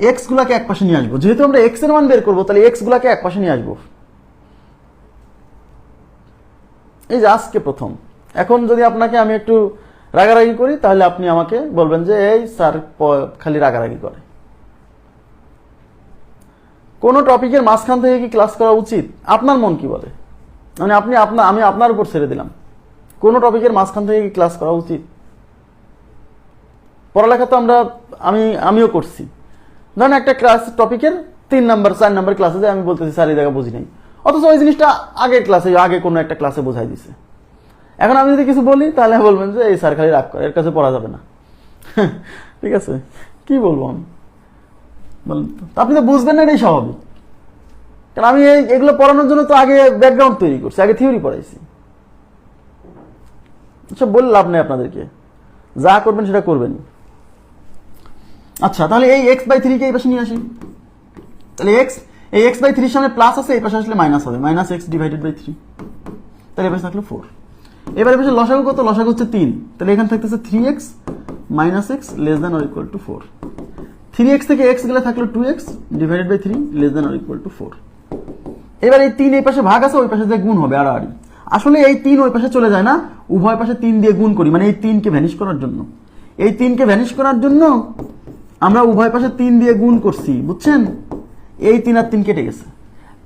X গুলাকে এক পাশে নিয়ে আসব। যেহেতু আমরা এক্সের মান বের করব, তাহলে এক্স গুলাকে এক পাশে নিয়ে আসব। এই যে আজকে প্রথম। এখন যদি আপনাকে আমি একটু রাগারাগি করি, তাহলে আপনি আমাকে বলবেন যে, এই স্যার খালি রাগারাগি করে। কোন টপিকের মাঝখান থেকে কি ক্লাস করা উচিত? আপনার মন কি বলে? মানে আপনি আপনার আমি আপনার উপর ছেড়ে দিলাম। কোন টপিকের মাঝখান থেকে কি ক্লাস করা উচিত? পড়ালেখা তো আমরা, আমি, আমিও করছি। ধরেন একটা ক্লাস টপিকের তিন নাম্বার চার নাম্বার ক্লাসে যে আমি বলতেছি, স্যার এই জায়গা বুঝি নাই। অথচ ওই জিনিসটা আগের ক্লাসে আগে কোনো একটা ক্লাসে বোঝাই দিছে। এখন আমি যদি কিছু বলি, তাহলে বলবেন যে, এই স্যার খালি রাগ করে, এর কাছে পড়া যাবে না। ঠিক আছে? কি বলব আমি? আপনি তো বুঝবেন না, এটাই স্বাভাবিক। কারণ আমি এই, এগুলো পড়ানোর জন্য তো আগে ব্যাকগ্রাউন্ড তৈরি করছি, আগে থিওরি পড়াইছি। সব বলে লাভ নেই আপনাদেরকে। যা করবেন সেটা করবেন আচ্ছা তাহলে এই এক্স বাই থ্রিকে এই পাশে নিয়ে আসি। তাহলে এক্স এই এক্স বাই থ্রির সামনে প্লাস আছে, এই পাশে আসলে মাইনাস হবে। Minus x divided by three তাহলে এই পাশে থাকল ফোর এবার পাশে লসাগু কত? লসাগু হচ্ছে তিন। তাহলে এখানে থাকতেছে three x minus x less than or equal to four three x থেকে এক্স গেলে থাকল two x divided by three less than or equal to four এবার এই তিন এই পাশে ভাগ আছে, ওই পাশে যে গুণ হবে আড়াআড়ি আসলে এই তিন ওই পাশে চলে যায় না, উভয় পাশে তিন দিয়ে গুণ করি মানে এই তিনকে ভ্যানিশ করার জন্য। এই তিনকে ভ্যানিশ করার জন্য আমরা উভয় পাশে তিন দিয়ে গুণ করছি, বুঝছেন? এই তিন আর তিন কেটে গেছে।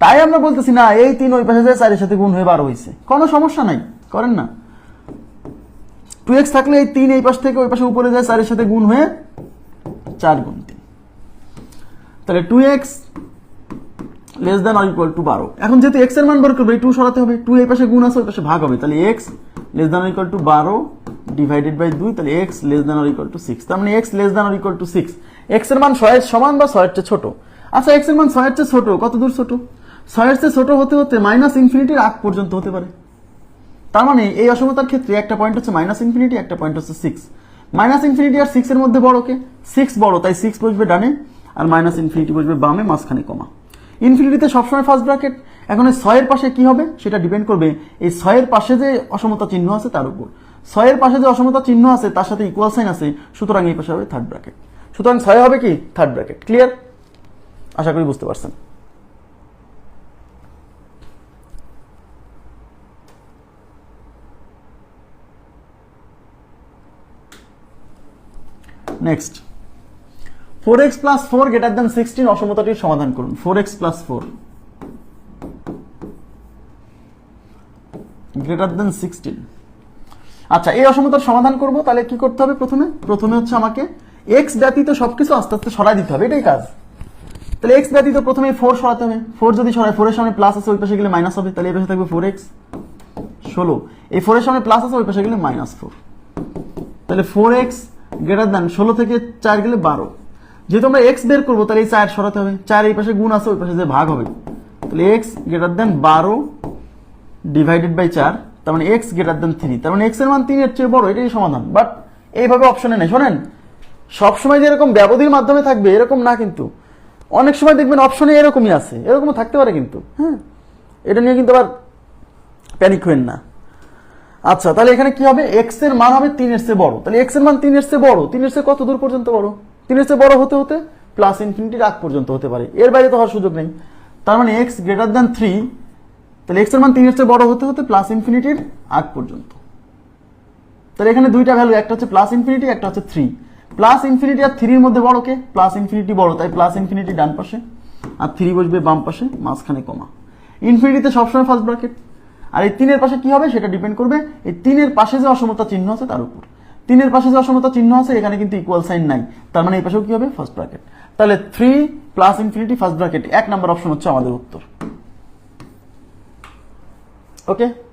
তাই আমরা বলতেছি, না, এই তিন ওই পাশে যায় চারের সাথে গুণ হয়ে বারো হয়েছে। কোনো সমস্যা নাই, করেন না। টু এক্স থাকলে এই তিন এই পাশ থেকে ওই পাশে উপরে যায় চারের সাথে গুণ হয়ে চার গুণ তিন। তাহলে two x less than or equal to বারো। এখন যেহেতু এক্সের মান বার করবে টু সরাতে হবে। টু এই পাশে গুণ আছে, ওই পাশে ভাগ হবে। তাহলে x less than or equal to বারো ডিভাইডেড বাই দুই, তাহলে x less than or equal to six তার মানে x less than or equal to six এক্সের মান ছয়ের সমান বা ছয়ের চেয়ে ছোট? আচ্ছা এক্সের মান ছয়ের চেয়ে ছোট, কত দূর ছোট? ছয়ের চেয়ে ছোট হতে হতে মাইনাস ইনফিনিটির আগ পর্যন্ত হতে পারে। তার মানে এই অসমতার ক্ষেত্রে একটা পয়েন্ট হচ্ছে মাইনাস ইনফিনিটি একটা পয়েন্ট হচ্ছে সিক্স মাইনাস ইনফিনিটি আর সিক্স এর মধ্যে বড় কে? সিক্স বড়, তাই সিক্স বসবে ডানে আর মাইনাস ইনফিনিটি বসবে বামে, মাঝখানে কমা। ইনফিনিটিতে সবসময় ফার্স্ট ব্র্যাকেট এখন এই ছয়ের পাশে কি হবে? সেটা ডিপেন্ড করবে, এই ছয়ের পাশে যে অসমতা চিহ্ন আছে তার উপর। ছয়ের পাশে যে অসমতা চিহ্ন আছে, তার সাথে ইকুয়াল সাইন আছে, সুতরাং এই পাশে হবে থার্ড ব্র্যাকেট সুতরাং ছয় হবে কি? থার্ড ব্র্যাকেট ক্লিয়ার আশা করি বুঝতে পারছেন। Next four x plus four greater than sixteen অসমতাটির সমাধান করুন। Four x plus four greater than sixteen আচ্ছা এই অসমতার সমাধান করব, তাহলে কি করতে হবে প্রথমে? প্রথমে হচ্ছে আমাকে এক্স ব্যতীত সবকিছু আস্তে আস্তে সরাই দিতে হবে, এটাই কাজ। তাহলে এক্স ব্যতীত প্রথমে ফোর সরাতে হবে। ফোর যদি সরাই ফোরের সামনে প্লাস আছে, ওই পাশে গেলে মাইনাস হবে, তাহলে এই পাশে থাকবে ফোর এক্স ষোলো। এই ফোরের সামনে প্লাস আছে, ওই পাশে গেলে মাইনাস ফোর তাহলে ফোর এক্স গ্রেটার দেন ষোলো থেকে চার গেলে বারো। যেহেতু আমরা এক্স বের করব, তাহলে এই চার সরাতে হবে। চার এই পাশে গুণ আছে, ওই পাশে যে ভাগ হবে। তাহলে এক্স গ্রেটার দেন বারো ডিভাইডেড বাই চার তার মানে এক্স গ্রেটার দেন থ্রি তার মানে এক্সের মান তিনের চেয়ে বড়, এটাই সমাধান। বাট এইভাবে অপশনে নেই। শোনেন, সবসময় যে এরকম ব্যবধির মাধ্যমে থাকবে, এরকম না কিন্তু। অনেক সময় দেখবেন অপশনে এরকমই আছে। এরকমও থাকতে পারে কিন্তু। হ্যাঁ? এটা নিয়ে কিন্তু আবার প্যানিক হবেন না। আচ্ছা তাহলে এখানে কি হবে? এক্সের মান হবে তিনের চেয়ে বড়। তাহলে এক্সের মান তিনের চেয়ে বড়। তিনের চেয়ে কত দূর পর্যন্ত বড়? তিনের চেয়ে বড় হতে হতে প্লাস ইনফিনিটির আগ পর্যন্ত হতে পারে। এর বাইরে তো হওয়ার সুযোগ নেই। তার মানে এক্স গ্রেটার দ্যান থ্রি তাহলে এক্সের মান তিনের চেয়ে বড় হতে হতে প্লাস ইনফিনিটির আগ পর্যন্ত। তাহলে এখানে দুইটা ভ্যালু একটা হচ্ছে প্লাস ইনফিনিটি একটা হচ্ছে থ্রি প্লাস ইনফিনিটি আর থ্রির মধ্যে বড় কে? প্লাস ইনফিনিটি বড়, তাই প্লাস ইনফিনিটি ডান পাশে, আর থ্রি বসবে বাম পাশে, মাঝখানে কমা। ইনফিনিটিতে সবসময় ফার্স্ট ব্র্যাকেট আর এই তিনের পাশে কি হবে? সেটা ডিপেন্ড করবে। এই তিনের পাশে যে অসমতা চিহ্ন আছে, তার উপর। তিনের পাশে যে অসমতা চিহ্ন আছে, এখানে কিন্তু ইকুয়াল সাইন নাই। তার মানে এই পাশেও কি হবে? ফার্স্ট ব্র্যাকেট তাহলে three plus infinity first bracket এক নাম্বার অপশন হচ্ছে আমাদের উত্তর। Ok?